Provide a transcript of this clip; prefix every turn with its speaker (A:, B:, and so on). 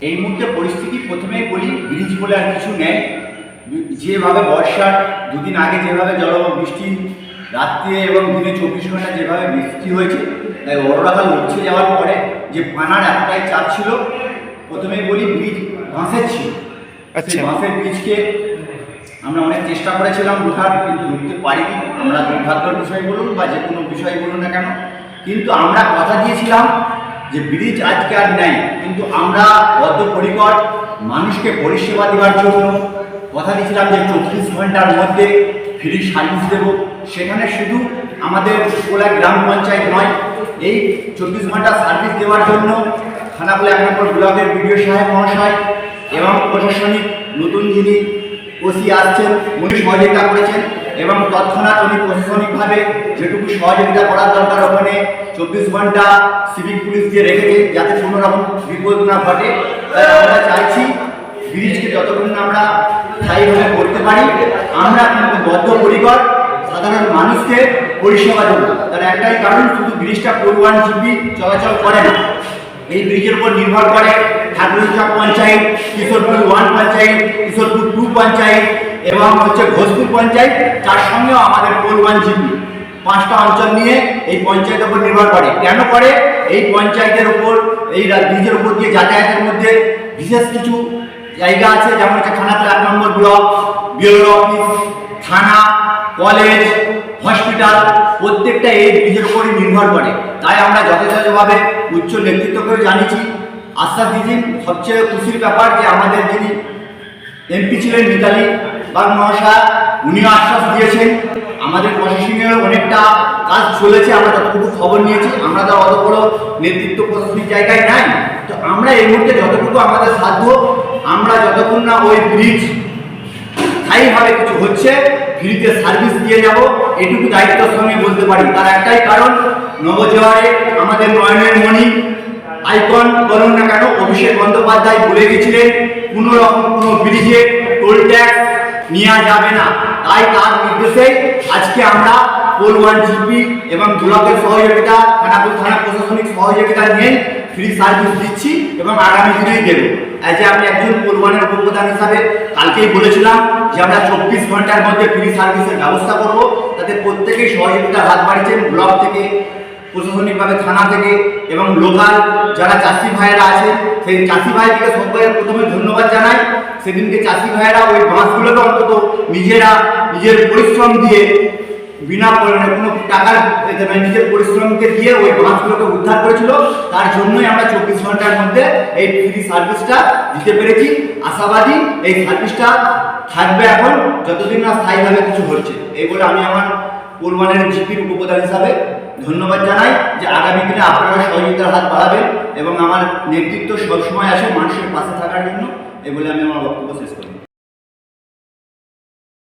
A: এই মুহূর্তে পরিস্থিতি প্রথমেই বলি ব্রিজ বলে আর কিছু নেই। যেভাবে বর্ষার দুদিন আগে যেভাবে জল বৃষ্টি রাত্রে এবং দিনে চব্বিশ ঘণ্টা যেভাবে বৃষ্টি হয়েছে তাই অররাখাল উঠছে যাওয়ার পরে যে পানার এতটাই চাপ ছিল প্রথমেই বলি ব্রিজ বাঁশের ছিল।
B: আচ্ছা।
A: সেই বাঁশের ব্রিজকে আমরা অনেক চেষ্টা করেছিলাম ঢোকার কিন্তু ঢুকতে পারিনি। আমরা দুর্ভাগ্যের বিষয় বলুন বা যে কোনো বিষয় বলুন না কেন। কিন্তু আমরা কথা দিয়েছিলাম যে ব্রিজ আজকে আর নেই, কিন্তু আমরা বদ্ধপরিকর মানুষকে পরিষেবা দেওয়ার জন্য কথা দিয়েছিলাম যে চব্বিশ ঘণ্টার মধ্যে ফ্রি সার্ভিস দেব। সেখানে শুধু আমাদের কোলা গ্রাম পঞ্চায়েত নয়, এই চব্বিশ ঘণ্টা সার্ভিস দেওয়ার জন্য খানাকুলা এক নম্বর ব্লকের বিডিও সাহেব মহাশয় এবং প্রশাসনিক নতুন যিনি ওসি আসছেন উনি সহযোগিতা করেছেন। এবং তৎক্ষণাৎ উনি প্রশাসনিকভাবে যেটুকু সহযোগিতা করার দরকার ওখানে, চব্বিশ ঘণ্টা সিভিক পুলিশ দিয়ে রেখেছে যাতে কোনো রকম বিপদ না ঘটে। তাই আমরা চাইছি ব্রিজকে যতক্ষণ আমরা স্থায়ীভাবে করতে পারি, আমরা কিন্তু বদ্ধপরিকর সাধারণ মানুষকে পরিষেবা দেবো। তার একটাই কারণ, শুধু ব্রিজটা পরিবহন জিপি চলাচল করে না। এই ব্রিজের উপর নির্ভর করে ঠাকুরচক পঞ্চায়েত, কিশোরপুর ওয়ান পঞ্চায়েত, কিশোরপুর টু পঞ্চায়েত এবং হচ্ছে ঘোষপুর পঞ্চায়েত, তার সঙ্গেও আমাদের জিপি। পাঁচটা অঞ্চল নিয়ে এই পঞ্চায়েতের উপর নির্ভর করে। কেন করে? এই পঞ্চায়েতের উপর, এই ব্রিজের উপর দিয়ে যাতায়াতের মধ্যে বিশেষ কিছু জায়গা আছে, যেমন হচ্ছে খানাতলা এক নম্বর ব্লক বিএলও অফিস, থানা, কলেজ, হসপিটাল, প্রত্যেকটা এই ব্রিজের উপরই নির্ভর করে। তাই আমরা যথাযথভাবে উচ্চ নেতৃত্বকেও জানিয়েছি, আশ্বাস দিয়েছেন সবচেয়ে খুশির ব্যাপার যে আমাদের যিনি এমপি ছিলেন মিতালি বাগ মহাশয় উনিও আশ্বাস দিয়েছেন। আমাদের প্রশাসনের অনেকটা কাজ চলেছে, আমরা যতটুকু খবর নিয়েছি, আমরা তো অত বড় নেতৃত্ব প্রশাসনিক জায়গায় নাই। তো আমরা এই মুহূর্তে যতটুকু আমাদের সাধ্য, আমরা যতক্ষণ না ওই ব্রিজ স্থায়ীভাবে কিছু হচ্ছে, ফ্রিতে সার্ভিস দিয়ে যাব, এটুকু দায়িত্বের সঙ্গে বলতে পারি। তার একটাই কারণ, নবজোয়ারে আমাদের নয়নের মণি, আইকন বলুন না কেন, অভিষেক বন্দ্যোপাধ্যায় বলে গেছিলেন, কোনো রকম কোনো ব্রিজে টোল ট্যাক্স নেওয়া যাবে না। তাই তার নির্দেশে আজকে আমরা পোল ওয়ান জিপি এবং ব্লকের সহযোগিতা, খানাপুর থানা প্রশাসনিক সহযোগিতা নিয়ে ফ্রি সার্ভিস দিচ্ছি এবং আগামী দিনেই দেবো। অ্যাজ এ আমি একজন পরিবহনের উপপ্রধান হিসাবে কালকেই বলেছিলাম যে আমরা চব্বিশ ঘণ্টার মধ্যে ফ্রি সার্ভিসের ব্যবস্থা করব। তাতে প্রত্যেকেই সহযোগিতার হাত বাড়িয়েছেন ব্লক থেকে প্রশাসনিকভাবে থানা থেকে এবং লোকাল যারা চাষি ভাইয়েরা আছে সেই চাষি ভাইদেরকে সবাই প্রথমে ধন্যবাদ জানাই। সেদিনকে চাষি ভাইয়েরা ওই বাঁশগুলোকে অন্তত নিজেরা নিজের পরিশ্রম দিয়ে বিনা কোনো টাকার নয়, নিজের পরিশ্রমকে দিয়ে ওই বাঁশগুলোকে উদ্ধার করেছিল। তার জন্যই আমরা চব্বিশ ঘণ্টার মধ্যে এই ফ্রি সার্ভিসটা দিতে পেরেছি। আশাবাদী এই সার্ভিসটা থাকবে এখন যতদিন না স্থায়ীভাবে কিছু হচ্ছে। এই বলে আমি আমার কোরবানের জিপির উপপ্রধান হিসাবে ধন্যবাদ জানাই যে আগামী দিনে আপনারা সহযোগিতার হাত বাড়াবেন এবং আমার নেতৃত্ব সবসময় আসে মানুষের পাশে থাকার জন্য। এগুলি বলে আমি আমার বক্তব্য শেষ করি